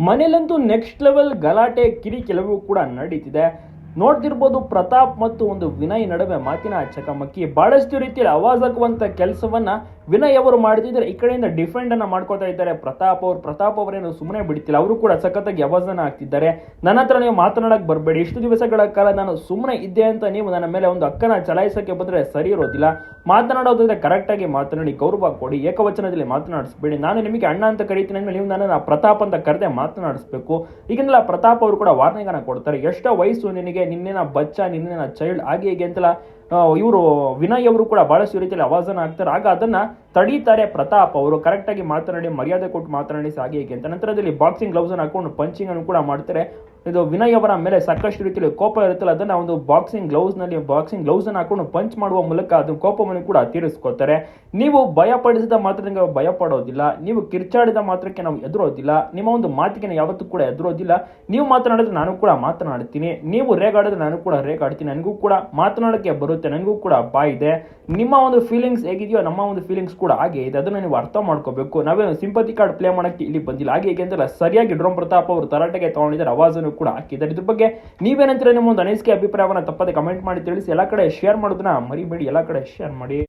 ಮನೇಲಂತೂ next level ಗಲಾಟೆ ಕಿರಿಕೆಲವು ಕೂಡ ನಡೀತಿದೆ. ನೋಡ್ತಿರ್ಬೋದು ಪ್ರತಾಪ್ ಮತ್ತು ಒಂದು ವಿನಯ್ ನಡುವೆ ಮಾತಿನ ಚಕಮಕಿ. ಬಹಳಷ್ಟು ರೀತಿಯಲ್ಲಿ ಅವಾಜಕುವಂಥ ಕೆಲಸವನ್ನ ವಿನಯ್ ಅವರು ಮಾಡ್ತಿದ್ದಾರೆ ಈ ಕಡೆಯಿಂದ ಡಿಫೆಂಡ್ ಅನ್ನ ಮಾಡ್ಕೋತಾ ಇದ್ದಾರೆ. ಪ್ರತಾಪ್ ಅವರು, ಪ್ರತಾಪ್ ಅವರೇನು ಸುಮ್ಮನೆ ಬಿಡ್ತಿಲ್ಲ. ಅವರು ಕೂಡ ಸಖತ್ತಾಗಿ ಅವಾಜನ್ನ ಆಗ್ತಿದ್ದಾರೆ ನನ್ನ ಹತ್ರ ನೀವು ಮಾತನಾಡಕ್ಕೆ ಬರಬೇಡಿ. ಇಷ್ಟು ದಿವಸಗಳ ಕಾಲ ನಾನು ಸುಮ್ಮನೆ ಇದ್ದೆ ಅಂತ ನೀವು ನನ್ನ ಮೇಲೆ ಒಂದು ಅಕ್ಕನ ಚಲಾಯಿಸಕ್ಕೆ ಬಂದ್ರೆ ಸರಿ ಇರೋದಿಲ್ಲ. ಮಾತನಾಡೋದಾದ್ರೆ ಕರೆಕ್ಟಾಗಿ ಮಾತನಾಡಿ, ಗೌರವ ಕೊಡಿ. ಏಕವಚನದಲ್ಲಿ ಮಾತನಾಡಿಸ್ಬೇಡಿ. ನಾನು ನಿಮಗೆ ಅಣ್ಣ ಅಂತ ಕರಿತೀನಿ ಅಂದ್ರೆ ನೀವು ನನ್ನ ಪ್ರತಾಪ್ ಅಂತ ಕರೆದೇ ಮಾತನಾಡಿಸ್ಬೇಕು. ಈಗಿಂದಲ್ಲ ಪ್ರತಾಪ್ ಅವರು ಕೂಡ ವಾರ್ನಿಂಗ್ ಅನ್ನ ಕೊಡ್ತಾರೆ. ಎಷ್ಟೋ ವಯಸ್ಸು ನಿನಗೆ, ನಿನ್ನೆನ ಬಚ್ಚ, ನಿನ್ನೆನ ಚೈಲ್ಡ್ ಹಾಗೆ ಹೀಗೆ ಅಂತೆಲ್ಲ. ಇವರು ವಿನಯ್ ಅವರು ಕೂಡ ಬಹಳಷ್ಟು ರೀತಿಯಲ್ಲಿ ಅವಾಜನ ಹಾಕ್ತಾರೆ. ಆಗ ಅದನ್ನ ತಡೀತಾರೆ ಪ್ರತಾಪ್ ಅವರು. ಕರೆಕ್ಟಾಗಿ ಮಾತನಾಡಿ, ಮರ್ಯಾದೆ ಕೊಟ್ಟು ಮಾತನಾಡಿ ಸಾಗಿ ಹೇಗೆ ಅಂತ. ನಂತರದಲ್ಲಿ ಬಾಕ್ಸಿಂಗ್ ಗ್ಲೌಸ್ ಅನ್ನು ಹಾಕೊಂಡು ಪಂಚಿಂಗ್ ಅನ್ನು ಕೂಡ ಮಾಡ್ತಾರೆ. ಇದು ವಿನಯ್ ಅವರ ಮೇಲೆ ಸಾಕಷ್ಟು ರೀತಿಯಲ್ಲಿ ಕೋಪ ಇರುತ್ತಲ್ಲ, ಅದನ್ನ ಒಂದು ಬಾಕ್ಸಿಂಗ್ ಗ್ಲೌಸ್ನಲ್ಲಿ ಬಾಕ್ಸಿಂಗ್ ಗ್ಲೌಸ್ ಅನ್ನು ಹಾಕೊಂಡು ಪಂಚ್ ಮಾಡುವ ಮೂಲಕ ಅದು ಕೋಪವನ್ನು ಕೂಡ ತೀರಿಸ್ಕೋತಾರೆ ನೀವು ಭಯಪಡಿಸಿದ ಮಾತ್ರ ನಿಮಗೆ ಭಯ ಪಡೋದಿಲ್ಲ ನೀವು ಕಿರ್ಚಾಡಿದ ಮಾತ್ರಕ್ಕೆ ನಾವು ಎದುರೋದಿಲ್ಲ, ನಿಮ್ಮ ಒಂದು ಮಾತಿಗೆ ಯಾವತ್ತೂ ಕೂಡ ಎದುರೋದಿಲ್ಲ. ನೀವು ಮಾತನಾಡಿದ್ರೆ ನಾನು ಕೂಡ ಮಾತನಾಡ್ತೀನಿ, ನೀವು ರೇಗಾಡಿದ್ರೆ ನಾನು ಕೂಡ ರೇಗಾಡ್ತೀನಿ, ನನಗೂ ಕೂಡ ಮಾತನಾಡೋಕ್ಕೆ ಬರುತ್ತೆ, ನನಗೂ ಕೂಡ ಬಾಯಿದೆ ನಿಮ್ಮ ಒಂದು ಫೀಲಿಂಗ್ಸ್ ಹೇಗಿದೆಯೋ, ನಮ್ಮ ಒಂದು ಫೀಲಿಂಗ್ಸ್ ಕೂಡ ಹಾಗೆ ಇದೆ, ಅದನ್ನು ನೀವು ಅರ್ಥ ಮಾಡ್ಕೋಬೇಕು. ನಾವೇನು ಸಿಂಪತಿ ಕಾರ್ಡ್ ಪ್ಲೇ ಮಾಡೋಕ್ಕೆ ಇಲ್ಲಿ ಬಂದಿಲ್ಲ, ಹಾಗೆ ಹೇಗೆ ಸರಿಯಾಗಿ ಡ್ರೋಮ್ ಪ್ರತಾಪ್ ಅವರು ತರಾಟೆಗೆ ತಗೊಂಡಿದ್ದಾರೆ ಅವಾಜನ್ನು ಕೂಡ ಹಾಕಿದ್ದಾರೆ ಇದ್ರ ಬಗ್ಗೆ ನೀವೇನಂತೀರ ನಿಮ್ಮ ಒಂದು ಅನಿಸಿಕೆ, ಅಭಿಪ್ರಾಯವನ್ನ ತಪ್ಪದೆ ಕಮೆಂಟ್ ಮಾಡಿ ತಿಳಿಸಿ. ಎಲ್ಲ ಕಡೆ ಶೇರ್ ಮಾಡೋದನ್ನ ಮರಿಬೇಡಿ. ಎಲ್ಲ ಕಡೆ ಶೇರ್ ಮಾಡಿ.